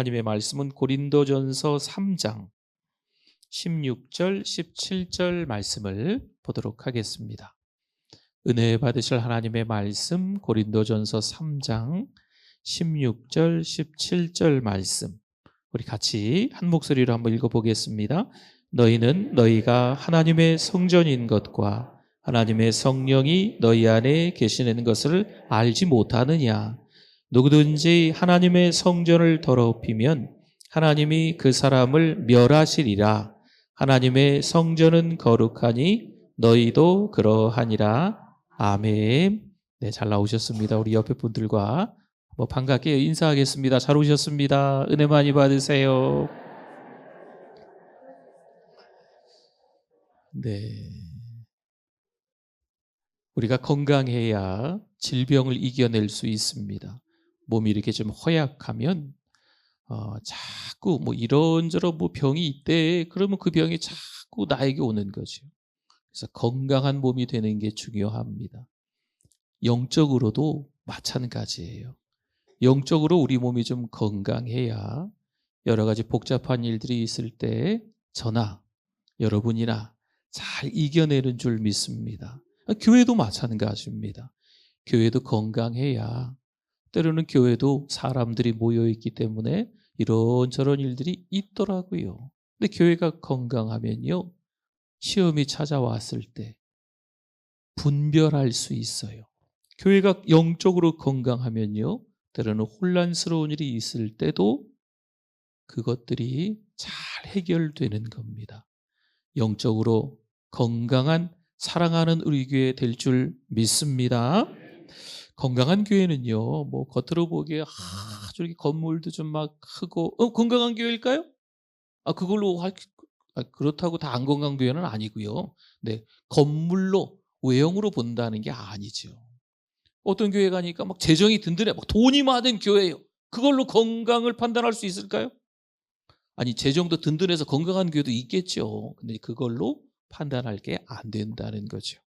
하나님의 말씀은 고린도전서 3장 16절, 17절 말씀을 보도록 하겠습니다. 은혜 받으실 하나님의 말씀 고린도전서 3장 16절, 17절 말씀 우리 같이 한 목소리로 한번 읽어보겠습니다. 너희는 너희가 하나님의 성전인 것과 하나님의 성령이 너희 안에 계시는 것을 알지 못하느냐? 누구든지 하나님의 성전을 더럽히면 하나님이 그 사람을 멸하시리라. 하나님의 성전은 거룩하니 너희도 그러하니라. 아멘. 네, 잘 나오셨습니다. 우리 옆에 분들과 뭐 반갑게 인사하겠습니다. 잘 오셨습니다. 은혜 많이 받으세요. 네. 우리가 건강해야 질병을 이겨낼 수 있습니다. 몸이 이렇게 좀 허약하면 어, 자꾸 뭐 이런저런 뭐 병이 있대. 그러면 그 병이 자꾸 나에게 오는 거죠. 그래서 건강한 몸이 되는 게 중요합니다. 영적으로도 마찬가지예요. 영적으로 우리 몸이 좀 건강해야 여러 가지 복잡한 일들이 있을 때 저나 여러분이나 잘 이겨내는 줄 믿습니다. 교회도 마찬가지입니다. 교회도 건강해야 때로는 교회도 사람들이 모여 있기 때문에 이런저런 일들이 있더라고요. 근데 교회가 건강하면요. 시험이 찾아왔을 때 분별할 수 있어요. 교회가 영적으로 건강하면요. 때로는 혼란스러운 일이 있을 때도 그것들이 잘 해결되는 겁니다. 영적으로 건강한 사랑하는 우리 교회 될 줄 믿습니다. 건강한 교회는요, 뭐 겉으로 보기에 아주 이렇게 건물도 좀 막 크고, 어 건강한 교회일까요? 아 그걸로 할, 아, 그렇다고 다 안 건강한 교회는 아니고요. 네, 건물로 외형으로 본다는 게 아니죠. 어떤 교회 가니까 막 재정이 든든해, 막 돈이 많은 교회예요. 그걸로 건강을 판단할 수 있을까요? 아니 재정도 든든해서 건강한 교회도 있겠죠. 근데 그걸로 판단할 게 안 된다는 거죠.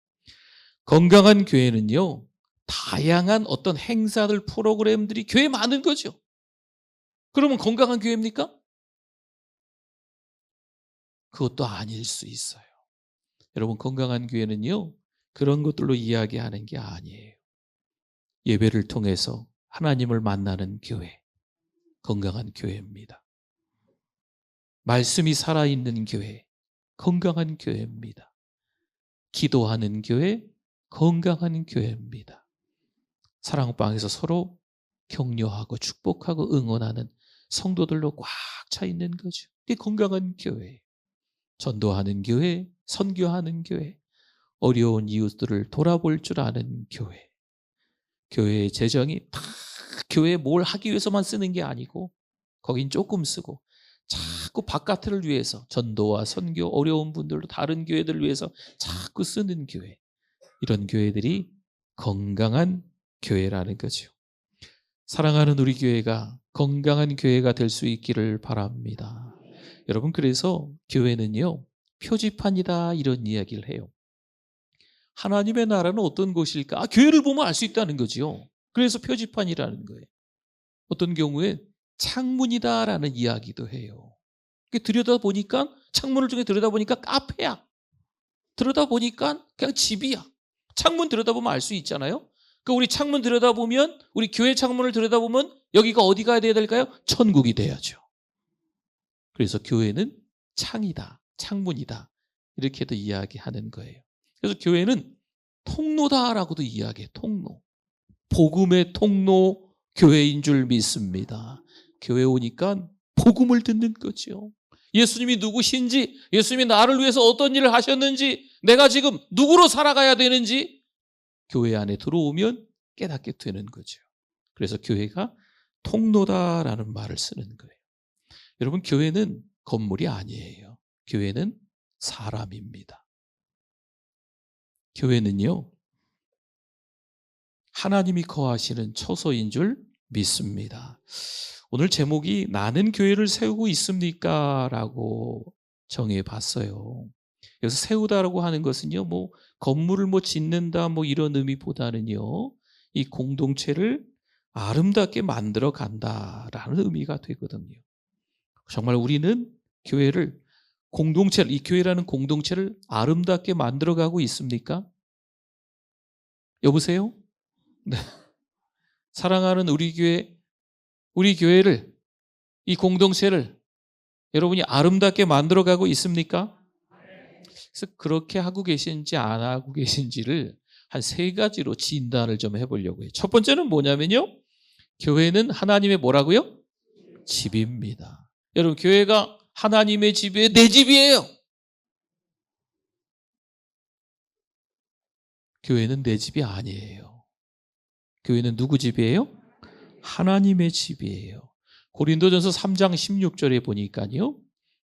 건강한 교회는요, 다양한 어떤 행사들, 프로그램들이 교회에 많은 거죠. 그러면 건강한 교회입니까? 그것도 아닐 수 있어요. 여러분, 건강한 교회는요, 그런 것들로 이야기하는 게 아니에요. 예배를 통해서 하나님을 만나는 교회, 건강한 교회입니다. 말씀이 살아있는 교회, 건강한 교회입니다. 기도하는 교회, 건강한 교회입니다. 사랑방에서 서로 격려하고 축복하고 응원하는 성도들로 꽉 차 있는 거죠. 이게 건강한 교회. 전도하는 교회, 선교하는 교회, 어려운 이웃들을 돌아볼 줄 아는 교회. 교회의 재정이 다 교회에 뭘 하기 위해서만 쓰는 게 아니고 거긴 조금 쓰고 자꾸 바깥을 위해서 전도와 선교 어려운 분들도 다른 교회들을 위해서 자꾸 쓰는 교회. 이런 교회들이 건강한 교회라는 거죠. 사랑하는 우리 교회가 건강한 교회가 될 수 있기를 바랍니다. 여러분, 그래서 교회는요, 표지판이다, 이런 이야기를 해요. 하나님의 나라는 어떤 곳일까? 아, 교회를 보면 알 수 있다는 거지요. 그래서 표지판이라는 거예요. 어떤 경우에 창문이다라는 이야기도 해요. 들여다 보니까, 창문을 중에 들여다 보니까 카페야. 들여다 보니까 그냥 집이야. 창문 들여다 보면 알 수 있잖아요. 그 우리 창문 들여다보면 우리 교회 창문을 들여다보면 여기가 어디가 돼야 될까요? 천국이 돼야죠. 그래서 교회는 창이다, 창문이다 이렇게도 이야기하는 거예요. 그래서 교회는 통로다라고도 이야기해. 통로, 복음의 통로 교회인 줄 믿습니다. 교회 오니까 복음을 듣는 거죠. 예수님이 누구신지, 예수님이 나를 위해서 어떤 일을 하셨는지, 내가 지금 누구로 살아가야 되는지 교회 안에 들어오면 깨닫게 되는 거죠. 그래서 교회가 통로다라는 말을 쓰는 거예요. 여러분, 교회는 건물이 아니에요. 교회는 사람입니다. 교회는요, 하나님이 거하시는 처소인 줄 믿습니다. 오늘 제목이 나는 교회를 세우고 있습니까? 라고 정해 봤어요. 여기서 세우다라고 하는 것은요, 뭐, 건물을 뭐 짓는다 뭐 이런 의미보다는요, 이 공동체를 아름답게 만들어 간다라는 의미가 되거든요. 정말 우리는 교회를 공동체를 이 교회라는 공동체를 아름답게 만들어 가고 있습니까? 여보세요? 네. 사랑하는 우리 교회 우리 교회를 이 공동체를 여러분이 아름답게 만들어 가고 있습니까? 그래서 그렇게 하고 계신지 안 하고 계신지를 한 세 가지로 진단을 좀 해보려고 해요. 첫 번째는 뭐냐면요. 교회는 하나님의 뭐라고요? 집입니다. 여러분, 교회가 하나님의 집이에요? 내 집이에요? 교회는 내 집이 아니에요. 교회는 누구 집이에요? 하나님의 집이에요. 고린도전서 3장 16절에 보니까요.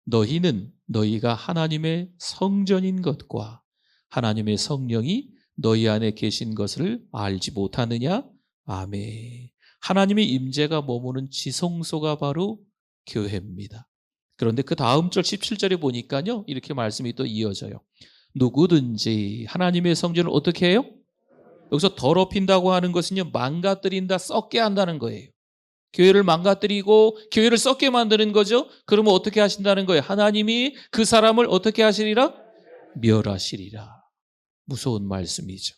너희는 너희가 하나님의 성전인 것과 하나님의 성령이 너희 안에 계신 것을 알지 못하느냐? 아멘. 하나님의 임재가 머무는 지성소가 바로 교회입니다. 그런데 그 다음 절 17절에 보니까요. 이렇게 말씀이 또 이어져요. 누구든지 하나님의 성전을 어떻게 해요? 여기서 더럽힌다고 하는 것은요. 망가뜨린다, 썩게 한다는 거예요. 교회를 망가뜨리고 교회를 썩게 만드는 거죠. 그러면 어떻게 하신다는 거예요? 하나님이 그 사람을 어떻게 하시리라? 멸하시리라. 무서운 말씀이죠.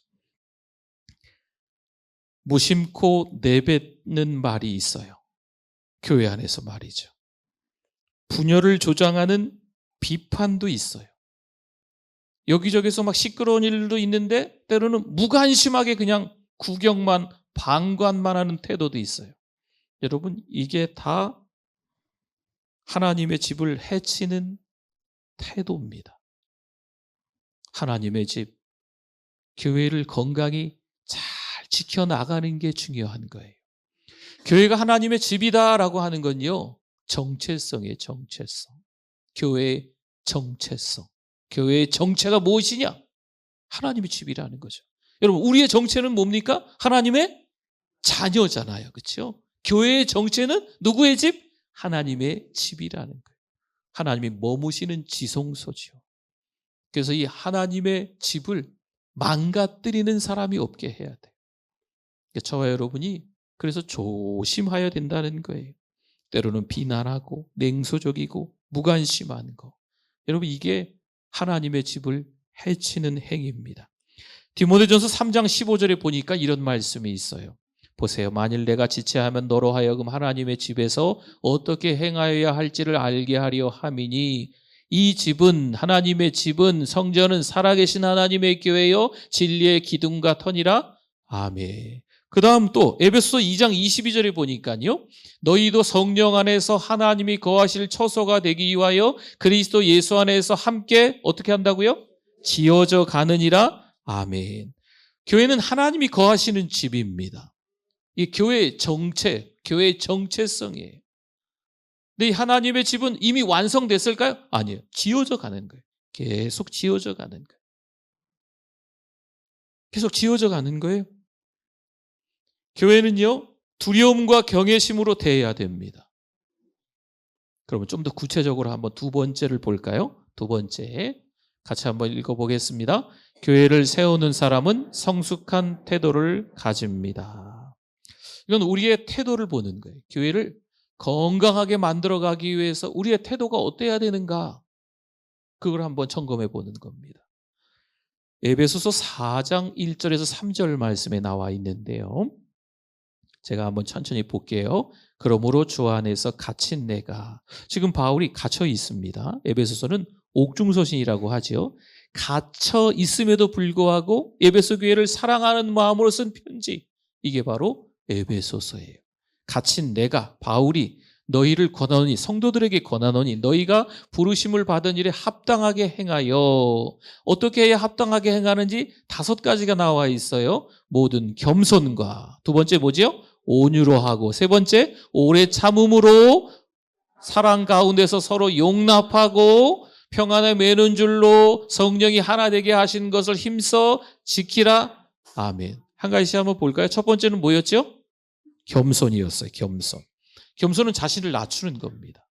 무심코 내뱉는 말이 있어요. 교회 안에서 말이죠. 분열을 조장하는 비판도 있어요. 여기저기서 막 시끄러운 일도 있는데 때로는 무관심하게 그냥 구경만 방관만 하는 태도도 있어요. 여러분 이게 다 하나님의 집을 해치는 태도입니다. 하나님의 집, 교회를 건강히 잘 지켜나가는 게 중요한 거예요. 교회가 하나님의 집이다라고 하는 건요, 정체성의 정체성. 교회의 정체성. 교회의 정체가 무엇이냐? 하나님의 집이라는 거죠. 여러분, 우리의 정체는 뭡니까? 하나님의 자녀잖아요. 그렇죠? 교회의 정체는 누구의 집? 하나님의 집이라는 거예요. 하나님이 머무시는 지성소지요. 그래서 이 하나님의 집을 망가뜨리는 사람이 없게 해야 돼요. 그러니까 저와 여러분이 그래서 조심해야 된다는 거예요. 때로는 비난하고 냉소적이고 무관심한 거. 여러분 이게 하나님의 집을 해치는 행위입니다. 디모데전서 3장 15절에 보니까 이런 말씀이 있어요. 보세요. 만일 내가 지체하면 너로 하여금 하나님의 집에서 어떻게 행하여야 할지를 알게 하려 함이니 이 집은 하나님의 집은 성전은 살아계신 하나님의 교회요 진리의 기둥과 터니라. 아멘. 그 다음 또 에베소 2장 22절에 보니까요. 너희도 성령 안에서 하나님이 거하실 처소가 되기 위하여 그리스도 예수 안에서 함께 어떻게 한다고요? 지어져 가느니라. 아멘. 교회는 하나님이 거하시는 집입니다. 이 교회의 정체, 교회의 정체성이에요. 근데 이 하나님의 집은 이미 완성됐을까요? 아니에요. 지어져 가는 거예요. 계속 지어져 가는 거예요. 계속 지어져 가는 거예요. 교회는요, 두려움과 경외심으로 대해야 됩니다. 그러면 좀 더 구체적으로 한번 두 번째를 볼까요? 두 번째. 같이 한번 읽어보겠습니다. 교회를 세우는 사람은 성숙한 태도를 가집니다. 이건 우리의 태도를 보는 거예요. 교회를 건강하게 만들어가기 위해서 우리의 태도가 어때야 되는가? 그걸 한번 점검해 보는 겁니다. 에베소서 4장 1절에서 3절 말씀에 나와 있는데요. 제가 한번 천천히 볼게요. 그러므로 주 안에서 갇힌 내가 지금 바울이 갇혀 있습니다. 에베소서는 옥중서신이라고 하죠. 갇혀 있음에도 불구하고 에베소 교회를 사랑하는 마음으로 쓴 편지 이게 바로 에베소서예요. 갇힌 내가 바울이 너희를 권하노니 성도들에게 권하노니 너희가 부르심을 받은 일에 합당하게 행하여 어떻게 해야 합당하게 행하는지 다섯 가지가 나와 있어요. 모든 겸손과 두 번째 뭐지요? 온유로 하고 세 번째 오래 참음으로 사랑 가운데서 서로 용납하고 평안에 매는 줄로 성령이 하나 되게 하신 것을 힘써 지키라. 아멘. 한 가지씩 한번 볼까요? 첫 번째는 뭐였죠? 겸손이었어요. 겸손. 겸손은 자신을 낮추는 겁니다.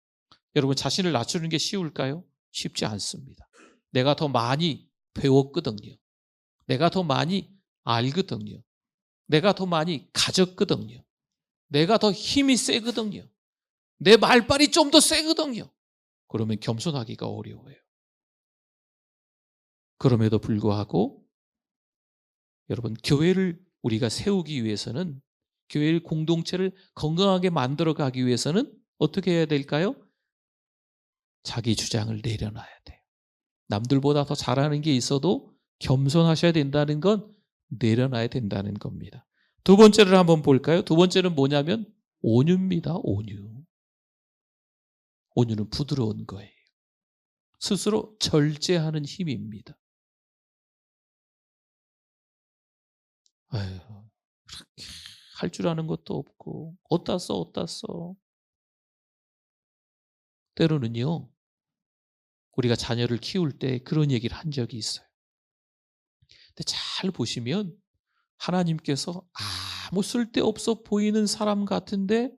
여러분 자신을 낮추는 게 쉬울까요? 쉽지 않습니다. 내가 더 많이 배웠거든요. 내가 더 많이 알거든요. 내가 더 많이 가졌거든요. 내가 더 힘이 세거든요. 내 말빨이 좀 더 세거든요. 그러면 겸손하기가 어려워요. 그럼에도 불구하고 여러분 교회를 우리가 세우기 위해서는 교회의 공동체를 건강하게 만들어 가기 위해서는 어떻게 해야 될까요? 자기 주장을 내려놔야 돼요. 남들보다 더 잘하는 게 있어도 겸손하셔야 된다는 건 내려놔야 된다는 겁니다. 두 번째를 한번 볼까요? 두 번째는 뭐냐면 온유입니다. 온유. 온유는 부드러운 거예요. 스스로 절제하는 힘입니다. 아유, 그렇게 할 줄 아는 것도 없고, 어디다 써, 어디다 써. 때로는요, 우리가 자녀를 키울 때 그런 얘기를 한 적이 있어요. 근데 잘 보시면 하나님께서 아무 쓸데없어 보이는 사람 같은데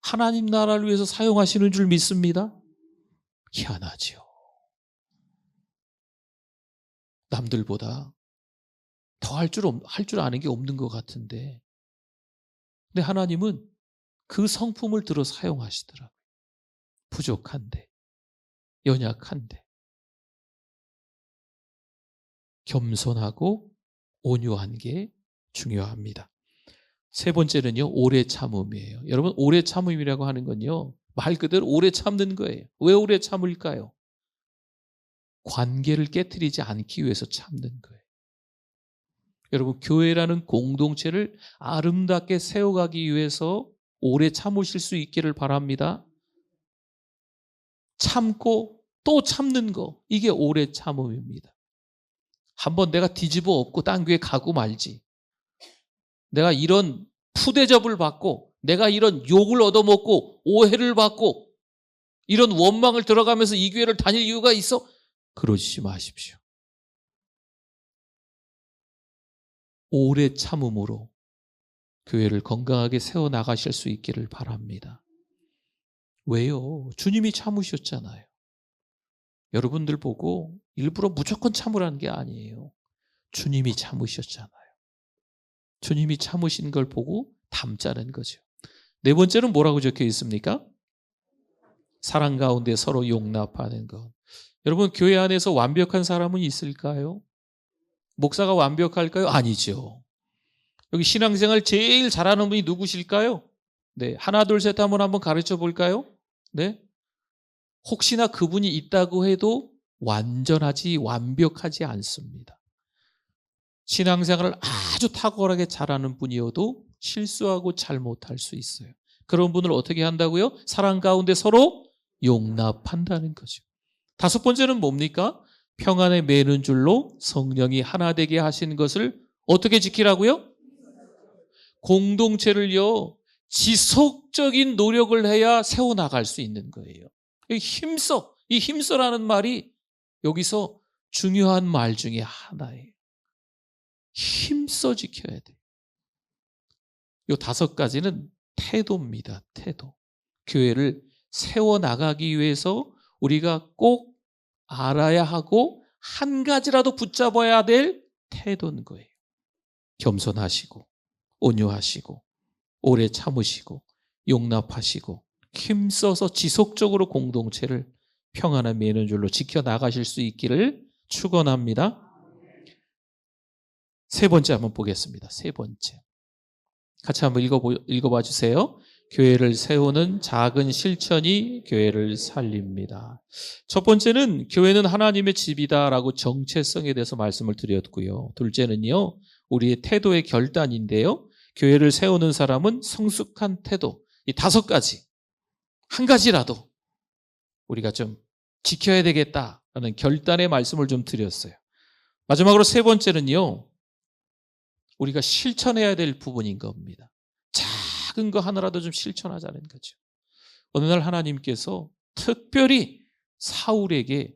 하나님 나라를 위해서 사용하시는 줄 믿습니다. 희한하지요. 남들보다 더 할 줄, 할 줄 아는 게 없는 것 같은데. 근데 하나님은 그 성품을 들어 사용하시더라고요. 부족한데, 연약한데. 겸손하고 온유한 게 중요합니다. 세 번째는요, 오래 참음이에요. 여러분, 오래 참음이라고 하는 건요, 말 그대로 오래 참는 거예요. 왜 오래 참을까요? 관계를 깨뜨리지 않기 위해서 참는 거예요. 여러분, 교회라는 공동체를 아름답게 세워가기 위해서 오래 참으실 수 있기를 바랍니다. 참고 또 참는 거, 이게 오래 참음입니다. 한번 내가 뒤집어 엎고 딴 교회 가고 말지. 내가 이런 푸대접을 받고 내가 이런 욕을 얻어먹고 오해를 받고 이런 원망을 들어가면서 이 교회를 다닐 이유가 있어? 그러지 마십시오. 오래 참음으로 교회를 건강하게 세워 나가실 수 있기를 바랍니다. 왜요? 주님이 참으셨잖아요. 여러분들 보고 일부러 무조건 참으라는 게 아니에요. 주님이 참으셨잖아요. 주님이 참으신 걸 보고 담자는 거죠. 네 번째는 뭐라고 적혀 있습니까? 사랑 가운데 서로 용납하는 것. 여러분, 교회 안에서 완벽한 사람은 있을까요? 목사가 완벽할까요? 아니죠. 여기 신앙생활 제일 잘하는 분이 누구실까요? 네. 하나, 둘, 셋 한번 한번 가르쳐 볼까요? 네. 혹시나 그분이 있다고 해도 완전하지, 완벽하지 않습니다. 신앙생활을 아주 탁월하게 잘하는 분이어도 실수하고 잘못할 수 있어요. 그런 분을 어떻게 한다고요? 사랑 가운데 서로 용납한다는 거죠. 다섯 번째는 뭡니까? 평안에 매는 줄로 성령이 하나 되게 하신 것을 어떻게 지키라고요? 공동체를요, 지속적인 노력을 해야 세워 나갈 수 있는 거예요. 힘써, 이 힘써라는 말이 여기서 중요한 말 중에 하나예요. 힘써 지켜야 돼. 요 다섯 가지는 태도입니다. 태도. 교회를 세워 나가기 위해서 우리가 꼭 알아야 하고 한 가지라도 붙잡아야 될 태도인 거예요. 겸손하시고, 온유하시고, 오래 참으시고, 용납하시고, 힘써서 지속적으로 공동체를 평안한 매는 줄로 지켜나가실 수 있기를 축원합니다. 세 번째 한번 보겠습니다. 세 번째. 같이 한번 읽어보, 읽어봐 주세요. 교회를 세우는 작은 실천이 교회를 살립니다. 첫 번째는 교회는 하나님의 집이다라고 정체성에 대해서 말씀을 드렸고요. 둘째는요, 우리의 태도의 결단인데요. 교회를 세우는 사람은 성숙한 태도. 이 다섯 가지. 한 가지라도 우리가 좀 지켜야 되겠다라는 결단의 말씀을 좀 드렸어요. 마지막으로 세 번째는요, 우리가 실천해야 될 부분인 겁니다. 작은 거 하나라도 좀 실천하자는 거죠. 어느 날 하나님께서 특별히 사울에게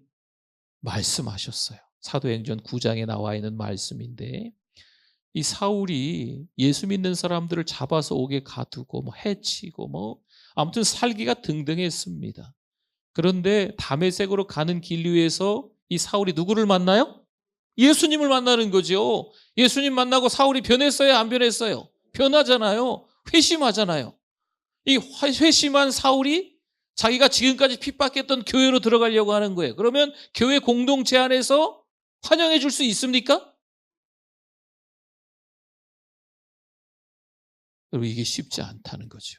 말씀하셨어요. 사도행전 9장에 나와 있는 말씀인데 이 사울이 예수 믿는 사람들을 잡아서 오게 가두고 뭐 해치고 뭐 아무튼 살기가 등등했습니다. 그런데 담에색으로 가는 길 위에서 이 사울이 누구를 만나요? 예수님을 만나는 거죠. 예수님 만나고 사울이 변했어요? 안 변했어요? 변하잖아요. 회심하잖아요. 이 회심한 사울이 자기가 지금까지 핍박했던 교회로 들어가려고 하는 거예요. 그러면 교회 공동체 안에서 환영해 줄 수 있습니까? 여러분 이게 쉽지 않다는 거죠.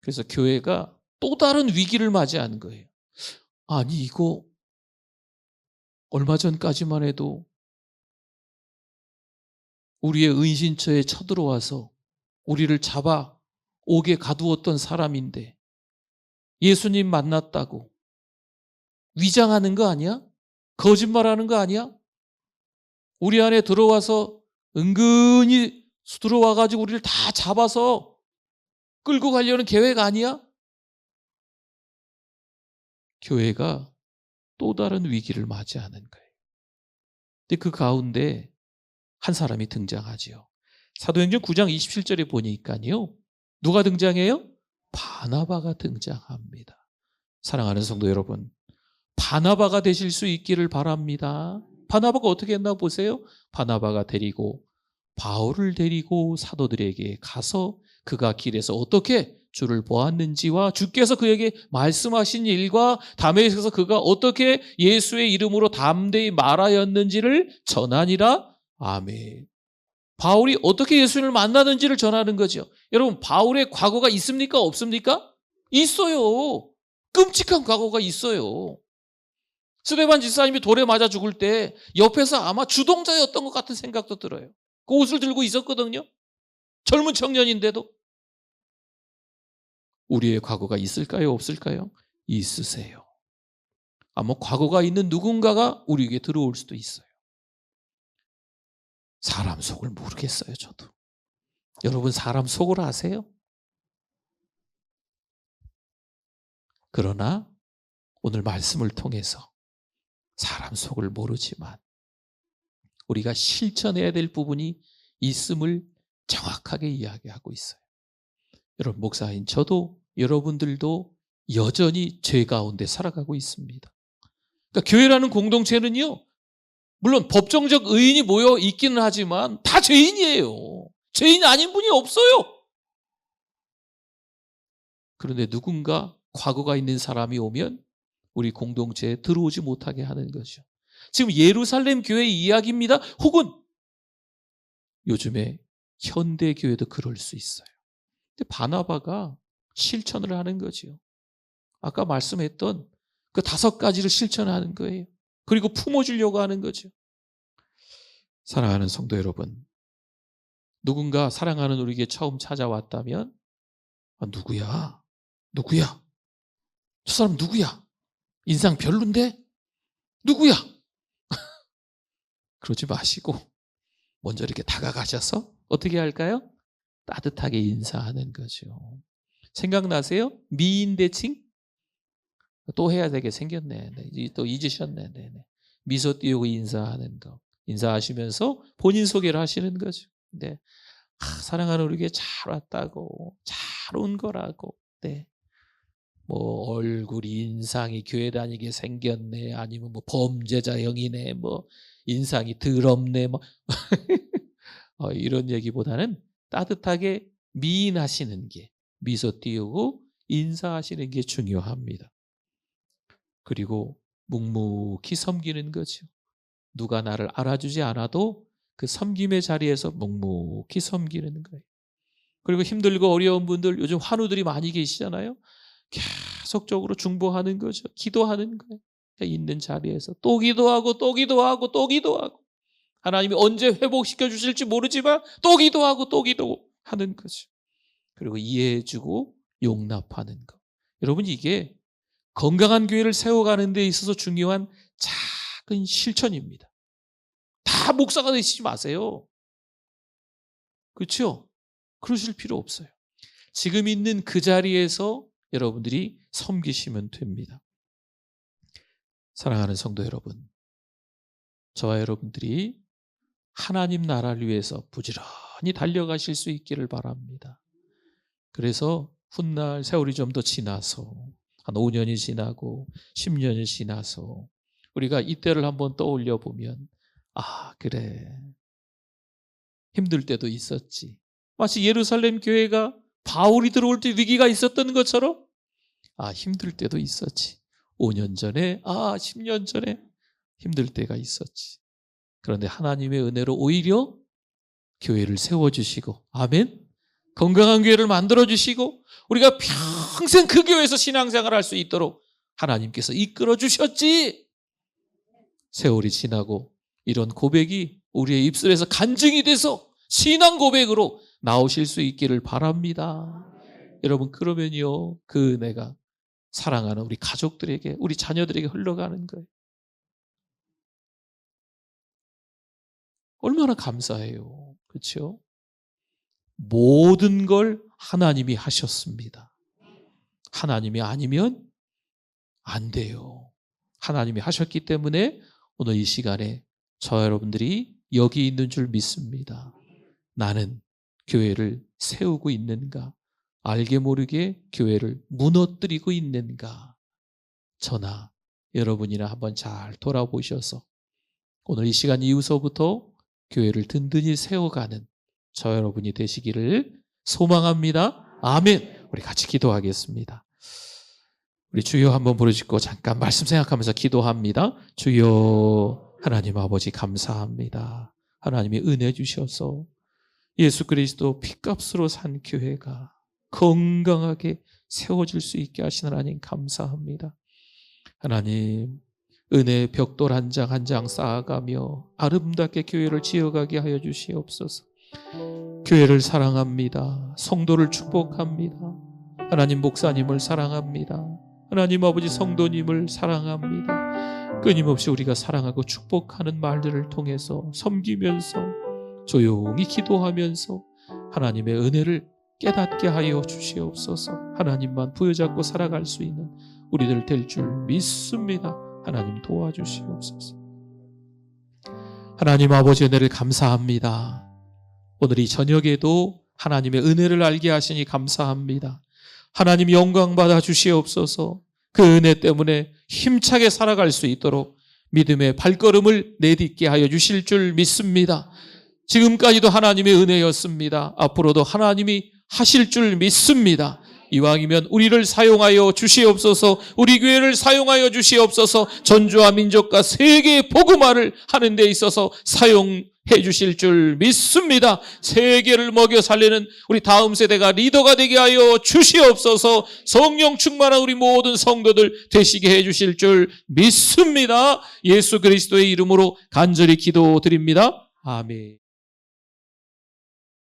그래서 교회가 또 다른 위기를 맞이하는 거예요. 아니 이거 얼마 전까지만 해도 우리의 은신처에 쳐들어와서 우리를 잡아 옥에 가두었던 사람인데 예수님 만났다고 위장하는 거 아니야? 거짓말하는 거 아니야? 우리 안에 들어와서 은근히 들어와가지고 우리를 다 잡아서 끌고 가려는 계획 아니야? 교회가 또 다른 위기를 맞이하는 거예요. 근데 그 가운데 한 사람이 등장하지요. 사도행전 9장 27절에 보니까요. 누가 등장해요? 바나바가 등장합니다. 사랑하는 성도 여러분, 바나바가 되실 수 있기를 바랍니다. 바나바가 어떻게 했나 보세요. 바나바가 데리고 바울을 데리고 사도들에게 가서 그가 길에서 어떻게 주를 보았는지와 주께서 그에게 말씀하신 일과 담에서 그가 어떻게 예수의 이름으로 담대히 말하였는지를 전하니라. 아멘. 바울이 어떻게 예수를 만나는지를 전하는 거죠. 여러분, 바울의 과거가 있습니까? 없습니까? 있어요. 끔찍한 과거가 있어요. 스데반 지사님이 돌에 맞아 죽을 때 옆에서 아마 주동자였던 것 같은 생각도 들어요. 그 옷을 들고 있었거든요. 젊은 청년인데도. 우리의 과거가 있을까요? 없을까요? 있으세요. 아마 과거가 있는 누군가가 우리에게 들어올 수도 있어요. 사람 속을 모르겠어요, 저도. 여러분, 사람 속을 아세요? 그러나 오늘 말씀을 통해서 사람 속을 모르지만 우리가 실천해야 될 부분이 있음을 정확하게 이야기하고 있어요. 여러분, 목사인 저도 여러분들도 여전히 죄 가운데 살아가고 있습니다. 그러니까 교회라는 공동체는요, 물론 법정적 의인이 모여 있기는 하지만 다 죄인이에요. 죄인 아닌 분이 없어요. 그런데 누군가 과거가 있는 사람이 오면 우리 공동체에 들어오지 못하게 하는 거죠. 지금 예루살렘 교회 이야기입니다. 혹은 요즘에 현대 교회도 그럴 수 있어요. 근데 바나바가 실천을 하는 거지요. 아까 말씀했던 그 다섯 가지를 실천하는 거예요. 그리고 품어주려고 하는 거죠. 사랑하는 성도 여러분, 누군가 사랑하는 우리에게 처음 찾아왔다면 아, 누구야? 누구야? 저 사람 누구야? 인상 별론데? 누구야? 그러지 마시고 먼저 이렇게 다가가셔서 어떻게 할까요? 따뜻하게 인사하는 거죠. 생각나세요? 미인 대칭? 또 해야 되게 생겼네. 네, 또 잊으셨네. 네, 네. 미소 띄우고 인사하는 거. 인사하시면서 본인 소개를 하시는 거죠. 네. 아, 사랑하는 우리에게 잘 왔다고, 잘 온 거라고. 네. 뭐 얼굴 인상이 교회 다니게 생겼네 아니면 뭐 범죄자형이네 뭐 인상이 더럽네 뭐 어, 이런 얘기보다는 따뜻하게 미인하시는 게 미소 띄우고 인사하시는 게 중요합니다. 그리고 묵묵히 섬기는 거죠. 누가 나를 알아주지 않아도 그 섬김의 자리에서 묵묵히 섬기는 거예요. 그리고 힘들고 어려운 분들 요즘 환우들이 많이 계시잖아요. 계속적으로 중보하는 거죠. 기도하는 거예요. 있는 자리에서 또 기도하고 또 기도하고 또 기도하고 하나님이 언제 회복시켜 주실지 모르지만 또 기도하고 또 기도하는 거죠. 그리고 이해해주고 용납하는 것. 여러분 이게 건강한 교회를 세워가는 데 있어서 중요한 작은 실천입니다. 다 목사가 되시지 마세요. 그렇죠? 그러실 필요 없어요. 지금 있는 그 자리에서 여러분들이 섬기시면 됩니다. 사랑하는 성도 여러분, 저와 여러분들이 하나님 나라를 위해서 부지런히 달려가실 수 있기를 바랍니다. 그래서 훗날 세월이 좀 더 지나서 한 5년이 지나고 10년이 지나서 우리가 이때를 한번 떠올려 보면 아, 그래. 힘들 때도 있었지. 마치 예루살렘 교회가 바울이 들어올 때 위기가 있었던 것처럼 아 힘들 때도 있었지. 5년 전에 아 10년 전에 힘들 때가 있었지. 그런데 하나님의 은혜로 오히려 교회를 세워주시고 아멘 건강한 교회를 만들어 주시고 우리가 평생 그 교회에서 신앙생활 할수 있도록 하나님께서 이끌어 주셨지. 세월이 지나고 이런 고백이 우리의 입술에서 간증이 돼서 신앙 고백으로 나오실 수 있기를 바랍니다. 여러분 그러면요 그 은혜가 사랑하는 우리 가족들에게 우리 자녀들에게 흘러가는 거예요. 얼마나 감사해요. 그렇죠? 모든 걸 하나님이 하셨습니다. 하나님이 아니면 안 돼요. 하나님이 하셨기 때문에 오늘 이 시간에 저 여러분들이 여기 있는 줄 믿습니다. 나는 교회를 세우고 있는가? 알게 모르게 교회를 무너뜨리고 있는가? 저나 여러분이나 한번 잘 돌아보셔서 오늘 이 시간 이후서부터 교회를 든든히 세워가는 저 여러분이 되시기를 소망합니다. 아멘. 우리 같이 기도하겠습니다. 우리 주여 한번 부르짖고 잠깐 말씀 생각하면서 기도합니다. 주여 하나님 아버지 감사합니다. 하나님이 은혜 주셔서 예수 그리스도 피값으로 산 교회가 건강하게 세워질 수 있게 하신 하나님 감사합니다. 하나님 은혜의 벽돌 한 장 한장 쌓아가며 아름답게 교회를 지어가게 하여 주시옵소서. 교회를 사랑합니다. 성도를 축복합니다. 하나님 목사님을 사랑합니다. 하나님 아버지 성도님을 사랑합니다. 끊임없이 우리가 사랑하고 축복하는 말들을 통해서 섬기면서 조용히 기도하면서 하나님의 은혜를 깨닫게 하여 주시옵소서. 하나님만 부여잡고 살아갈 수 있는 우리들 될 줄 믿습니다. 하나님 도와주시옵소서. 하나님 아버지 은혜를 감사합니다. 오늘 이 저녁에도 하나님의 은혜를 알게 하시니 감사합니다. 하나님 영광 받아 주시옵소서. 그 은혜 때문에 힘차게 살아갈 수 있도록 믿음의 발걸음을 내딛게 하여 주실 줄 믿습니다. 지금까지도 하나님의 은혜였습니다. 앞으로도 하나님이 하실 줄 믿습니다. 이왕이면 우리를 사용하여 주시옵소서, 우리 교회를 사용하여 주시옵소서, 전주와 민족과 세계의 복음화를 하는 데 있어서 사용 해 주실 줄 믿습니다. 세계를 먹여 살리는 우리 다음 세대가 리더가 되게 하여 주시옵소서, 성령 충만한 우리 모든 성도들 되시게 해 주실 줄 믿습니다. 예수 그리스도의 이름으로 간절히 기도드립니다. 아멘.